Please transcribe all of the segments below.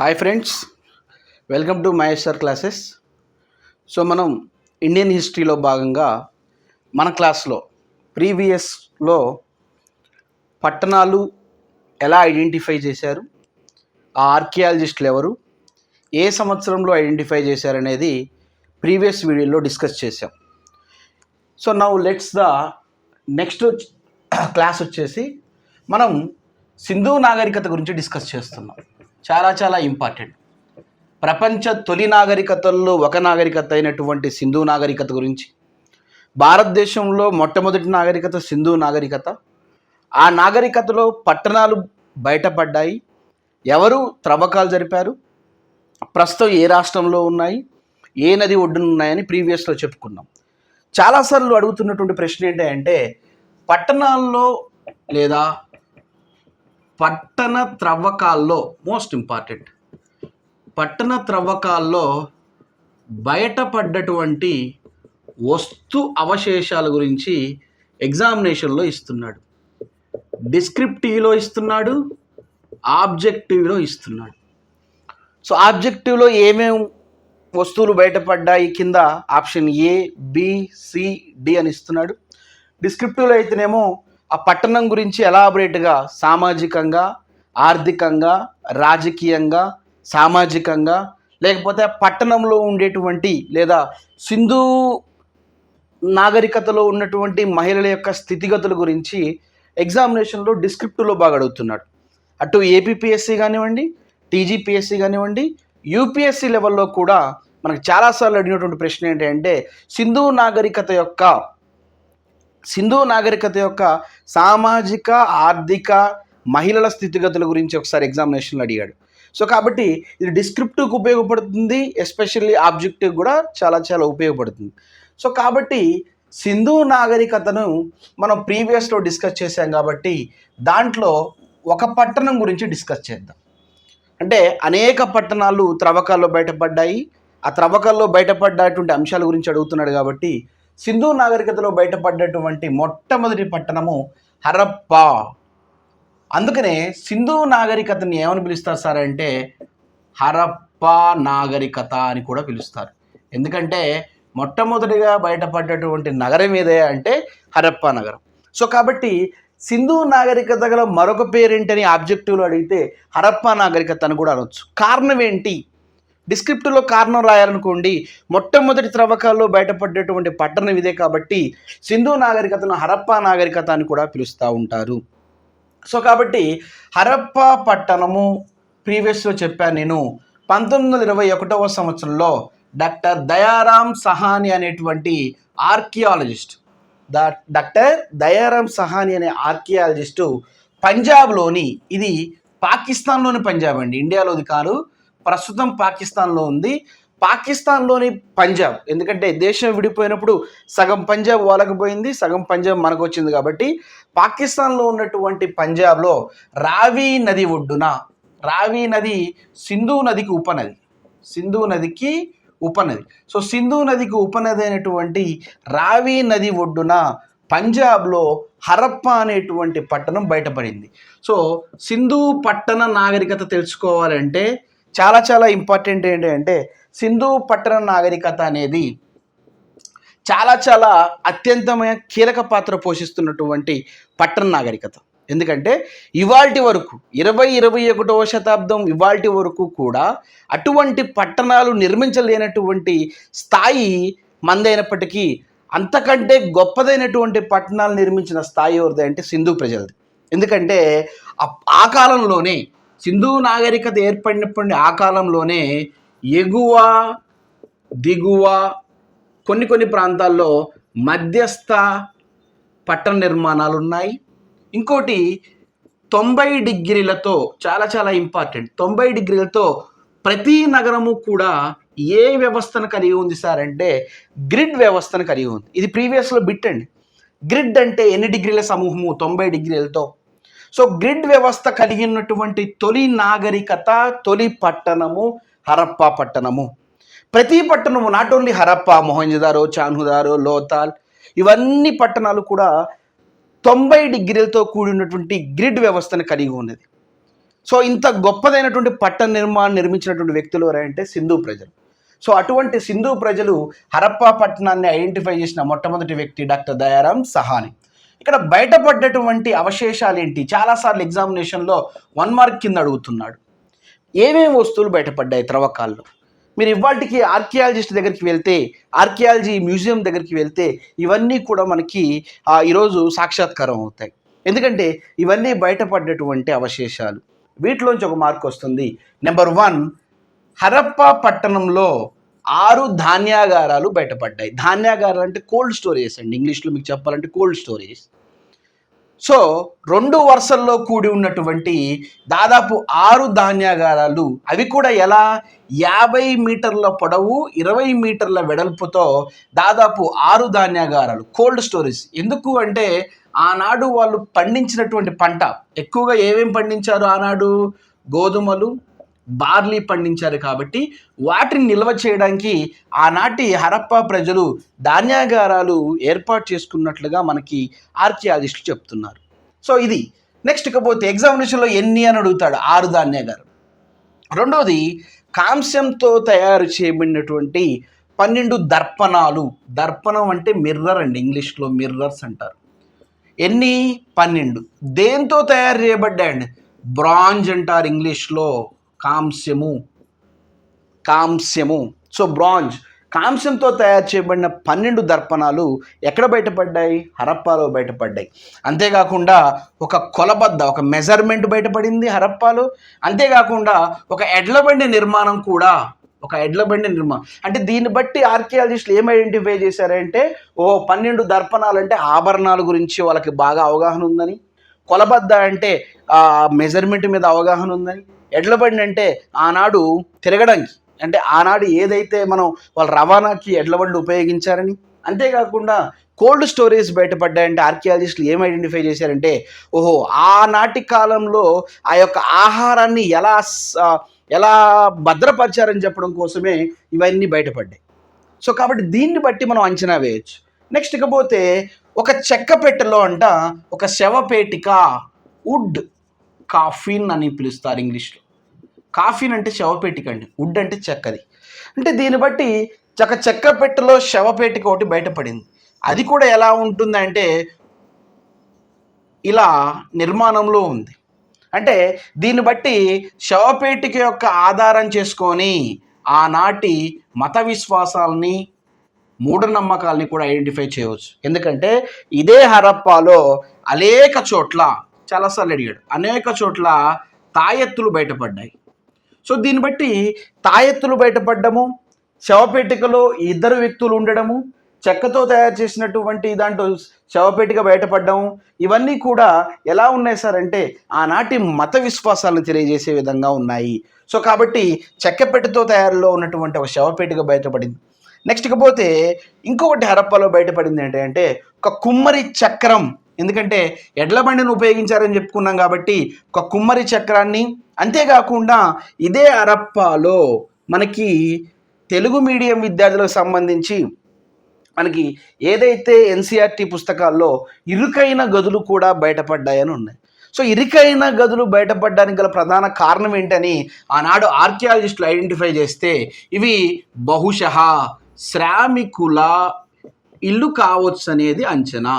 Hi friends welcome to Maheshwar classes so మనం Indian హిస్టరీలో భాగంగా మన క్లాస్లో ప్రీవియస్లో పట్టణాలు ఎలా ఐడెంటిఫై చేశారు ఆ ఆర్కియాలజిస్టులు ఎవరు ఏ సంవత్సరంలో ఐడెంటిఫై చేశారనేది ప్రీవియస్ వీడియోలో డిస్కస్ చేశాం. So now let's the next class వచ్చేసి మనం సింధు నాగరికత గురించి డిస్కస్ చేస్తున్నాం. చాలా చాలా ఇంపార్టెంట్ ప్రపంచ తొలి నాగరికతల్లో ఒక నాగరికత అయినటువంటి సింధు నాగరికత గురించి భారతదేశంలో మొట్టమొదటి నాగరికత సింధు నాగరికత. ఆ నాగరికతలో పట్టణాలు బయటపడ్డాయి. ఎవరు? త్రవ్వకాలు జరిపారు. ప్రస్తుతం ఏ రాష్ట్రంలో ఉన్నాయి? ఏ నది ఒడ్డున ఉన్నాయని ప్రీవియస్లో చెప్పుకున్నాం. చాలాసార్లు అడుగుతున్నటువంటి ప్రశ్న ఏంటంటే పట్టణాల్లో లేదా పట్టణ త్రవ్వకాల్లో మోస్ట్ ఇంపార్టెంట్ పట్టణ త్రవ్వకాల్లో బయటపడ్డటువంటి వస్తు అవశేషాల గురించి ఎగ్జామినేషన్లో ఇస్తున్నాడు. డిస్క్రిప్టివ్లో ఇస్తున్నాడు ఆబ్జెక్టివ్లో ఇస్తున్నాడు. సో ఆబ్జెక్టివ్లో ఏమేమి వస్తువులు బయటపడ్డాయి? కింద option A B C D అని ఇస్తున్నాడు. డిస్క్రిప్టివ్లో అయితేనేమో ఆ పట్టణం గురించి ఎలాబరేట్గా సామాజికంగా ఆర్థికంగా రాజకీయంగా సామాజికంగా లేకపోతే ఆ పట్టణంలో ఉండేటువంటి లేదా సింధు నాగరికతలో ఉన్నటువంటి మహిళల యొక్క స్థితిగతుల గురించి ఎగ్జామినేషన్లో డిస్క్రిప్టివ్లో బాగా అడుగుతున్నాడు. అటు ఏపీపీఎస్సీ కానివ్వండి టీజీపీఎస్సీ కానివ్వండి యూపీఎస్సీ లెవెల్లో కూడా మనకు చాలాసార్లు అడిగినటువంటి ప్రశ్న ఏంటంటే సింధు నాగరికత యొక్క సింధు నాగరికత యొక్క సామాజిక ఆర్థిక మహిళల స్థితిగతుల గురించి ఒకసారి ఎగ్జామినేషన్లో అడిగాడు. సో కాబట్టి ఇది డిస్క్రిప్టివ్కి ఉపయోగపడుతుంది ఎస్పెషల్లీ ఆబ్జెక్టివ్ కూడా చాలా చాలా ఉపయోగపడుతుంది. సో కాబట్టి సింధు నాగరికతను మనం ప్రీవియస్లో డిస్కస్ చేశాం కాబట్టి దాంట్లో ఒక పట్టణం గురించి డిస్కస్ చేద్దాం. అంటే అనేక పట్టణాలు త్రవ్వకాల్లో బయటపడ్డాయి. ఆ త్రవ్వకాల్లో బయటపడ్డటువంటి అంశాల గురించి అడుగుతున్నాడు కాబట్టి సింధు నాగరికతలో బయటపడ్డటువంటి మొట్టమొదటి పట్టణము హరప్పా. అందుకనే సింధు నాగరికతని ఏమని పిలుస్తారు సార్ అంటే హరప్పా నాగరికత అని కూడా పిలుస్తారు. ఎందుకంటే మొట్టమొదటిగా బయటపడ్డటువంటి నగరం ఏదే అంటే హరప్పా నగరం. సో కాబట్టి సింధు నాగరికత గల మరొక పేరేంటని ఆబ్జెక్టివ్లో అడిగితే హరప్పా నాగరికత అని కూడా అనొచ్చు. కారణం ఏంటి? డిస్క్రిప్టివ్లో కారణం రాయాలనుకోండి మొట్టమొదటి త్రవ్వకాల్లో బయటపడేటువంటి పట్టణం ఇదే కాబట్టి సింధు నాగరికతను హరప్పా నాగరికత అని కూడా పిలుస్తూ ఉంటారు. సో కాబట్టి హరప్పా పట్టణము ప్రీవియస్లో చెప్పాను నేను పంతొమ్మిది వందల ఇరవై ఒకటవ సంవత్సరంలో డాక్టర్ దయారాం సహాని అనేటువంటి ఆర్కియాలజిస్ట్ దా డాక్టర్ దయారాం సహాని అనే ఆర్కియాలజిస్టు పంజాబ్లోని ఇది పాకిస్తాన్లోని పంజాబ్ అండి ఇండియాలోది కాదు ప్రస్తుతం పాకిస్తాన్లో ఉంది. పాకిస్తాన్లోని పంజాబ్ ఎందుకంటే దేశం విడిపోయినప్పుడు సగం పంజాబ్ వాళ్ళకి పోయింది సగం పంజాబ్ మనకు వచ్చింది కాబట్టి పాకిస్తాన్లో ఉన్నటువంటి పంజాబ్లో రావి నది ఒడ్డున రావి నది సింధు నదికి ఉపనది సింధు నదికి ఉపనది. సో సింధు నదికి ఉపనది అయినటువంటి రావి నది ఒడ్డున పంజాబ్లో హరప్ప అనేటువంటి పట్టణం బయటపడింది. సో సింధు పట్టణ నాగరికత తెలుసుకోవాలంటే చాలా చాలా ఇంపార్టెంట్ ఏంటంటే సింధు పట్టణ నాగరికత అనేది చాలా చాలా అత్యంతమైన కీలక పాత్ర పోషిస్తున్నటువంటి పట్టణ నాగరికత. ఎందుకంటే ఇవాల్టి వరకు ఇరవై ఇరవై ఒకటవ శతాబ్దం ఇవాల్టి వరకు కూడా అటువంటి పట్టణాలు నిర్మించలేనటువంటి స్థాయి మందైనప్పటికీ అంతకంటే గొప్పదైనటువంటి పట్టణాలు నిర్మించిన స్థాయి ఎవరిది అంటే సింధు ప్రజలది. ఎందుకంటే ఆ- కాలంలోనే సింధు నాగరికత ఏర్పడినప్పటి ఆ కాలంలోనే ఎగువ దిగువ కొన్ని కొన్ని ప్రాంతాల్లో మధ్యస్థ పట్టణ నిర్మాణాలు ఉన్నాయి ఇంకోటి తొంభై డిగ్రీలతో చాలా చాలా ఇంపార్టెంట్ తొంభై డిగ్రీలతో ప్రతి నగరము కూడా ఏ వ్యవస్థను కలిగి ఉంది సార్ అంటే గ్రిడ్ వ్యవస్థను కలిగి ఉంది. ఇది ప్రీవియస్లో బిట్ అండి. గ్రిడ్ అంటే ఎన్ని డిగ్రీల సమూహము? తొంభై డిగ్రీలతో. సో గ్రిడ్ వ్యవస్థ కలిగి ఉన్నటువంటి తొలి నాగరికత తొలి పట్టణము హరప్పా పట్టణము. ప్రతి పట్టణము నాట్ ఓన్లీ హరప్పా మొహంజదారో చాన్హుదారో లోతాల్ ఇవన్నీ పట్టణాలు కూడా తొంభై డిగ్రీలతో కూడినటువంటి గ్రిడ్ వ్యవస్థను కలిగి ఉన్నది. సో ఇంత గొప్పదైనటువంటి పట్టణ నిర్మాణం నిర్మించినటువంటి వ్యక్తులు ఎవరంటే సింధు ప్రజలు. సో అటువంటి సింధు ప్రజలు హరప్పా పట్టణాన్ని ఐడెంటిఫై చేసిన మొట్టమొదటి వ్యక్తి డాక్టర్ దయారాం సహాని. ఇక్కడ బయటపడ్డటువంటి అవశేషాలు ఏంటి చాలాసార్లు ఎగ్జామినేషన్లో వన్ మార్క్ కింద అడుగుతున్నాడు. ఏమేమి వస్తువులు బయటపడ్డాయి త్రవ్వకాల్లో? మీరు ఇవాటికి ఆర్కియాలజిస్ట్ దగ్గరికి వెళ్తే ఆర్కియాలజీ మ్యూజియం దగ్గరికి వెళ్తే ఇవన్నీ కూడా మనకి ఈరోజు సాక్షాత్కారం అవుతాయి. ఎందుకంటే ఇవన్నీ బయటపడ్డటువంటి అవశేషాలు. వీటిలోంచి ఒక మార్క్ వస్తుంది. నెంబర్ వన్ హరప్పా పట్టణంలో ఆరు ధాన్యాగారాలు బయటపడ్డాయి. ధాన్యాగారాలు అంటే కోల్డ్ స్టోరేజ్ అండి. ఇంగ్లీష్లో మీకు చెప్పాలంటే కోల్డ్ స్టోరేజ్ సో రెండు వరుసల్లో కూడి ఉన్నటువంటి దాదాపు ఆరు ధాన్యాగారాలు అవి కూడా ఎలా? యాభై మీటర్ల పొడవు ఇరవై మీటర్ల వెడల్పుతో దాదాపు ఆరు ధాన్యాగారాలు. కోల్డ్ స్టోరేజ్ ఎందుకు అంటే ఆనాడు వాళ్ళు పండించినటువంటి పంట ఎక్కువగా ఏమేం పండించారు ఆనాడు? గోధుమలు బార్లీ పండించారు కాబట్టి వాటిని నిల్వ చేయడానికి ఆనాటి హరప్ప ప్రజలు ధాన్యాగారాలు ఏర్పాటు చేసుకున్నట్లుగా మనకి ఆర్కియాలజిస్టులు చెప్తున్నారు. సో ఇది నెక్స్ట్ ఇకపోతే ఎగ్జామినేషన్లో ఎన్ని అని అడుగుతాడు ఆరు ధాన్యాగారం. రెండోది కాంస్యంతో తయారు చేయబడినటువంటి పన్నెండు దర్పణాలు. దర్పణం అంటే మిర్రర్ అండి ఇంగ్లీష్లో మిర్రర్స్ అంటారు. ఎన్ని? పన్నెండు. దేంతో తయారు చేయబడ్డాయండి? బ్రాంజ్ అంటారు ఇంగ్లీష్లో. కాంస్యము. కాంస్యము. So bronze. కాంస్యంతో తయారు చేయబడిన పన్నెండు దర్పణాలు ఎక్కడ బయటపడ్డాయి? హరప్పాలో బయటపడ్డాయి. అంతేకాకుండా ఒక కొలబద్ద ఒక మెజర్మెంట్ బయటపడింది హరప్పాలో. అంతేకాకుండా ఒక ఎడ్లబండి నిర్మాణం కూడా ఒక ఎడ్లబండి నిర్మాణం. అంటే దీన్ని బట్టి ఆర్కియాలజిస్టులు ఏం ఐడెంటిఫై చేశారంటే ఓ పన్నెండు దర్పణాలు అంటే ఆభరణాల గురించి వాళ్ళకి బాగా అవగాహన ఉందని కొలబద్ద అంటే మెజర్మెంట్ మీద అవగాహన ఉందని ఎడ్లబండి అంటే ఆనాడు తిరగడానికి. అంటే ఆనాడు ఏదైతే మనం వాళ్ళ రవాణాకి ఎడ్లబండి ఉపయోగించారని? అంతేకాకుండా కోల్డ్ స్టోరేజ్ బయటపడ్డాయంటే ఆర్కియాలజిస్టులు ఏం ఐడెంటిఫై చేశారంటే ఓహో ఆనాటి కాలంలో ఆ యొక్క ఆహారాన్ని ఎలా స- ఎలా భద్రపరిచారని చెప్పడం కోసమే ఇవన్నీ బయటపడ్డాయి. సో కాబట్టి దీన్ని బట్టి మనం అంచనా వేయచ్చు. నెక్స్ట్ ఇకపోతే ఒక చెక్క పెట్టెలో అంట ఒక శవపేటిక వుడ్ కాఫీన్ అని పిలుస్తారు ఇంగ్లీష్లో. కాఫీన్ అంటే శవపేటిక అండి వుడ్ అంటే చెక్కది. అంటే దీన్ని బట్టి ఒక చెక్క పెట్టెలో శవపేటిక ఒకటి బయటపడింది. అది కూడా ఎలా ఉంటుందంటే ఇలా నిర్మాణంలో ఉంది. అంటే దీన్ని బట్టి శవపేటిక యొక్క ఆధారం చేసుకొని ఆనాటి మత విశ్వాసాలని మూఢనమ్మకాలని కూడా ఐడెంటిఫై చేయవచ్చు. ఎందుకంటే ఇదే హరప్పాలో అనేక చోట్ల చాలాసార్లు అడిగాడు. అనేక చోట్ల తాయెత్తులు బయటపడ్డాయి. సో దీన్ని బట్టి తాయెత్తులు బయటపడ్డము శవపేటికలో ఇద్దరు వ్యక్తులు ఉండడము చెక్కతో తయారు చేసినటువంటి దాంట్లో శవపేటిక బయటపడ్డము ఇవన్నీ కూడా ఎలా ఉన్నాయి సార్ అంటే ఆనాటి మత విశ్వాసాలను తెలియజేసే విధంగా ఉన్నాయి. సో కాబట్టి చెక్కపెట్టెతో తయారులో ఉన్నటువంటి ఒక శవపేటిక బయటపడింది. నెక్స్ట్ ఇకపోతే ఇంకొకటి హరప్పలో బయటపడింది ఏంటంటే ఒక కుమ్మరి చక్రం. ఎందుకంటే ఎడ్ల బండిని ఉపయోగించారని చెప్పుకున్నాం కాబట్టి ఒక కుమ్మరి చక్రాన్ని. అంతేకాకుండా ఇదే అరప్పాలో మనకి తెలుగు మీడియం విద్యార్థులకు సంబంధించి మనకి ఏదైతే ఎన్సీఆర్టీ పుస్తకాల్లో ఇరుకైన గదులు కూడా బయటపడ్డాయని ఉన్నాయి. సో ఇరుకైన గదులు బయటపడడానికి గల ప్రధాన కారణం ఏంటని ఆనాడు ఆర్కియాలజిస్టులు ఐడెంటిఫై చేస్తే ఇవి బహుశ శ్రామికుల ఇల్లు కావచ్చు అనేది అంచనా.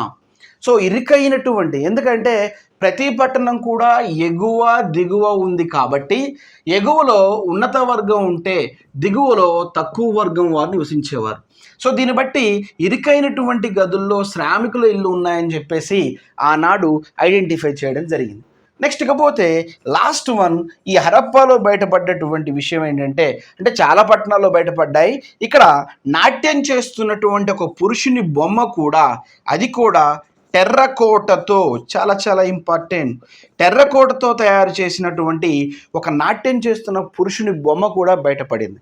సో ఇరుకైనటువంటి ఎందుకంటే ప్రతి పట్టణం కూడా ఎగువ దిగువ ఉంది కాబట్టి ఎగువలో ఉన్నత వర్గం ఉంటే దిగువలో తక్కువ వర్గం వారు నివసించేవారు సో దీన్ని బట్టి ఇరుకైనటువంటి గదుల్లో శ్రామికుల ఇల్లు ఉన్నాయని చెప్పేసి ఆనాడు ఐడెంటిఫై చేయడం జరిగింది. నెక్స్ట్ ఇకపోతే లాస్ట్ వన్ ఈ హరప్పాలో బయటపడ్డటువంటి విషయం ఏంటంటే అంటే చాలా పట్టణాల్లో బయటపడ్డాయి. ఇక్కడ నాట్యం చేస్తున్నటువంటి ఒక పురుషుని బొమ్మ కూడా అది కూడా టెర్రకోటతో చాలా చాలా ఇంపార్టెంట్. టెర్రకోటతో తయారు చేసినటువంటి ఒక నాట్యం చేస్తున్న పురుషుని బొమ్మ కూడా బయటపడింది.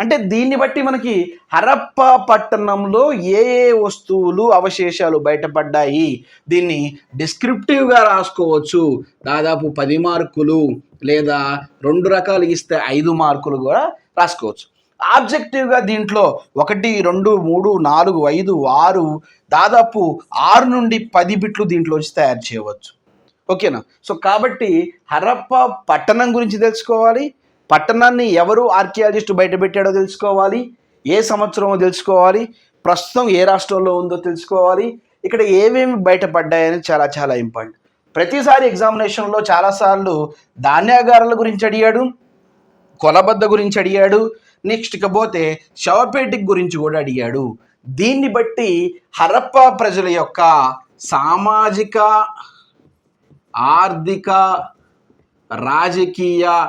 అంటే దీన్ని బట్టి మనకి హరప్ప పట్టణంలో ఏ ఏ వస్తువులు అవశేషాలు బయటపడ్డాయి? దీన్ని డిస్క్రిప్టివ్గా రాసుకోవచ్చు. దాదాపు పది మార్కులు లేదా రెండు రకాలు ఇస్తే ఐదు మార్కులు కూడా రాసుకోవచ్చు. ఆబ్జెక్టివ్గా దీంట్లో ఒకటి రెండు మూడు నాలుగు ఐదు ఆరు దాదాపు ఆరు నుండి పది బిట్లు దీంట్లో వచ్చి తయారు చేయవచ్చు. ఓకేనా? సో కాబట్టి హరప్ప పట్టణం గురించి తెలుసుకోవాలి. పట్టణాన్ని ఎవరు ఆర్కియాలజిస్ట్ బయటపెట్టాడో తెలుసుకోవాలి. ఏ సంవత్సరమో తెలుసుకోవాలి. ప్రస్తుతం ఏ రాష్ట్రంలో ఉందో తెలుసుకోవాలి. ఇక్కడ ఏమేమి బయటపడ్డాయని చాలా చాలా ఇంపార్టెంట్. ప్రతిసారి ఎగ్జామినేషన్లో చాలాసార్లు ధాన్యాగారాల గురించి అడిగాడు. కొలబద్ద గురించి అడిగాడు. నెక్స్ట్ ఇకపోతే శవపేటిక్ గురించి కూడా అడిగాడు. దీన్ని బట్టి హరప్ప ప్రజల యొక్క సామాజిక ఆర్థిక రాజకీయ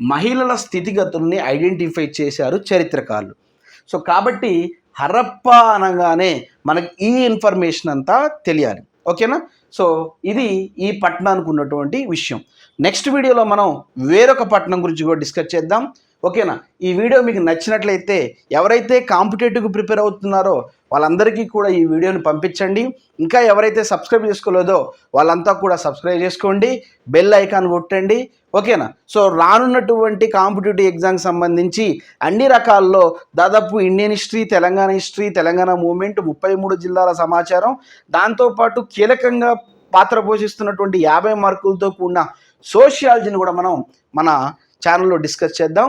మహిళల స్థితిగతుల్ని ఐడెంటిఫై చేశారు చరిత్రకారులు. సో కాబట్టి హరప్ప అనగానే మనకి ఈ ఇన్ఫర్మేషన్ అంతా తెలియాలి. ఓకేనా? సో ఇది ఈ పట్టణానికి ఉన్నటువంటి విషయం. నెక్స్ట్ వీడియోలో మనం వేరొక పట్టణం గురించి కూడా డిస్కస్ చేద్దాం. ఓకేనా? ఈ వీడియో మీకు నచ్చినట్లయితే ఎవరైతే కాంపిటేటివ్కి ప్రిపేర్ అవుతున్నారో వాళ్ళందరికీ కూడా ఈ వీడియోని పంపించండి. ఇంకా ఎవరైతే సబ్స్క్రైబ్ చేసుకోలేదో వాళ్ళంతా కూడా సబ్స్క్రైబ్ చేసుకోండి. బెల్ ఐకాన్ కొట్టండి. ఓకేనా? సో రానున్నటువంటి కాంపిటేటివ్ ఎగ్జామ్కి సంబంధించి అన్ని రకాల్లో దాదాపు Indian history Telangana history Telangana movement ముప్పై మూడు జిల్లాల సమాచారం. దాంతోపాటు కీలకంగా పాత్ర పోషిస్తున్నటువంటి యాభై మార్కులతో కూడిన సోషియాలజీని కూడా మనం మన ఛానల్లో డిస్కస్ చేద్దాం.